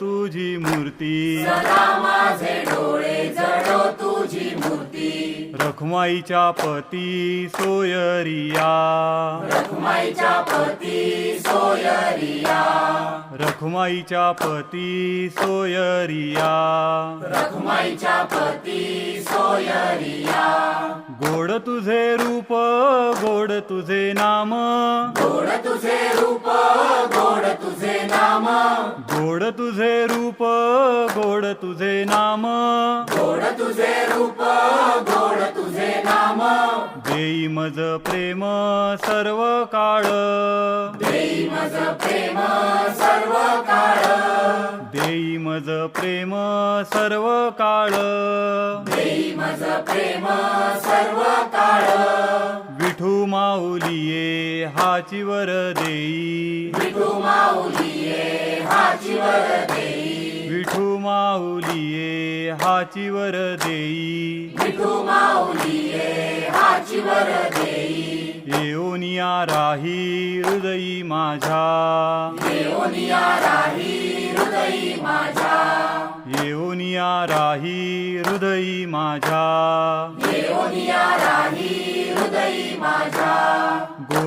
तुझी मूर्ती. सदा माझे डोळे जडो तुझी मूर्ती. रखमाईच्या पती सोयरिया. रखमाईच्या पती सोयरिया. रखमाईच्या पती सोयरिया. रखमाईच्या पती सोयरिया. गोड तुझे रूप गोड तुझे नाम. गोड तुझे रूप गोड तुझे नाम गोड तुझे रूप गोड तुझे नाम. गोड तुझे रूप गोड तुझे नाम. देई मज प्रेम सर्व काळ. देई मज प्रेम सर्व काळ. देई मज प्रेम सर्व काळ. देई मज प्रेम सर्व काळ. विठू माऊलिये हाची वर देई. विठू माऊलीये हाची वर देई. विठू माऊलिये हाची वर देई. विठू माऊलीये हाची वर देई. येऊनिया राही हृदयी माझ्या. देवनिया राही हृदयी माझ्या. येऊनिया राही हृदयी माझ्या. देवनिया राही हृदयी माझ्या.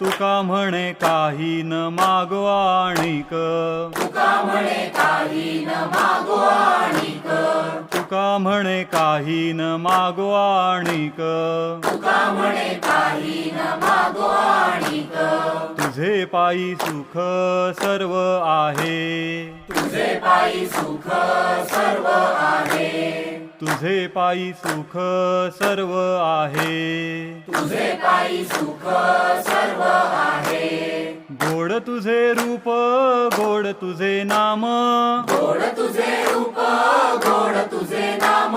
तुका म्हणे काही न मागवाणिक तुका म्हणे काही न मागो आणिक. तुका म्हणे काही न मागवाणिक तुका म्हणे काही न मागो आणिक. तुझे पायी सुख सर्व आहे. तुझे पायी सुख सर्व तुझे पायी सुख सर्व आहे. तुझे पायी सुख सर्व आहे. गोड तुझे रूप गोड तुझे नाम. गोड तुझे रूप गोड तुझे नाम.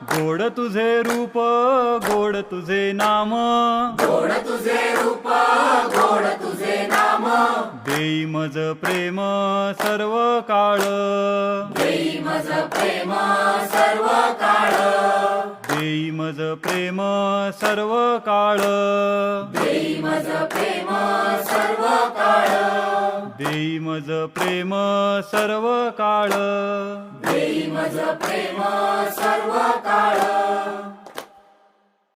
गोड तुझे रूप गोड तुझे नाम. गोड तुझे रूप गोड तुझे नाम. देई मज प्रेम सर्व काळ. देई मज प्रेम सर्व काळ. मज प्रेम सर्व काळ. देई मज प्रेम सर्व काळ. देई मज प्रेम सर्व काळ. देई मज प्रेम सर्व काळ.